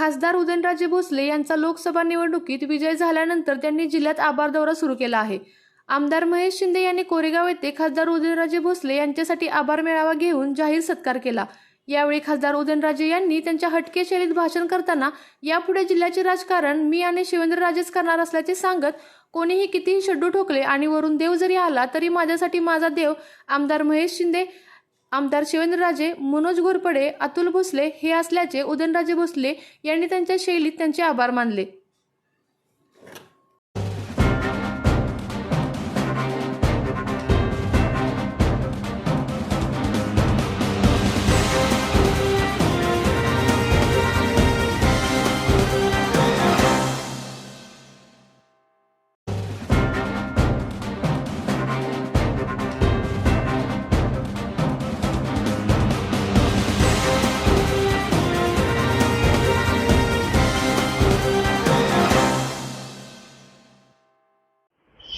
खासदार उदयनराजे भोसले यांचा लोकसभा निवडणुकीत विजय झाल्यानंतर त्यांनी जिल्ह्यात आभार दौरा सुरू केला आहे. आमदार महेश शिंदे यांनी कोरेगाव येथे खासदार उदयनराजे भोसले यांच्यासाठी आभार मेळावा घेऊन जाहीर सत्कार केला. यावेळी खासदार उदयनराजे यांनी त्यांच्या हटके शैलीत भाषण करताना यापुढे जिल्ह्याचे राजकारण मी आणि शिवेंद्रराजेच करणार असल्याचे सांगत कोणीही कितीही शड्डू ठोकले आणि वरून देव जरी आला तरी माझ्यासाठी माझा देव आमदार महेश शिंदे आमदार शिवेंद्रराजे मनोज घोरपडे अतुल भोसले हे असल्याचे उदयनराजे भोसले यांनी त्यांच्या शैलीत त्यांचे आभार मानले.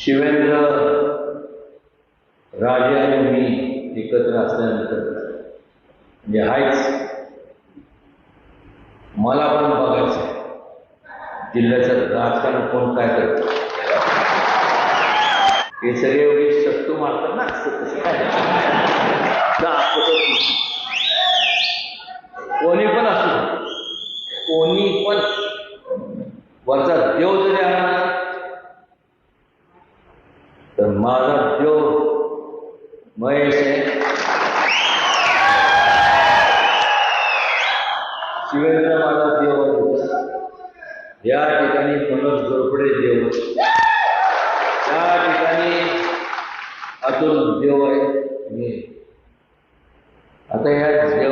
शिवेंद्र राजे आणि मी एकत्र असल्यानंतर म्हणजे हायच मला पण बघायचं जिल्ह्याचं राजकारण कोण काय करतं? हे सगळे एवढे शत्रू मारतात ना. तसं काय कोणी? पण असू कोणी पण. वरचा देव जरी आला ना तर माझा देव महेश आहे. शिवेंद्र माझा देव आहे. या ठिकाणी मनोज घोरपडे देव त्या ठिकाणी अतुल देव आहे. मी आता या देव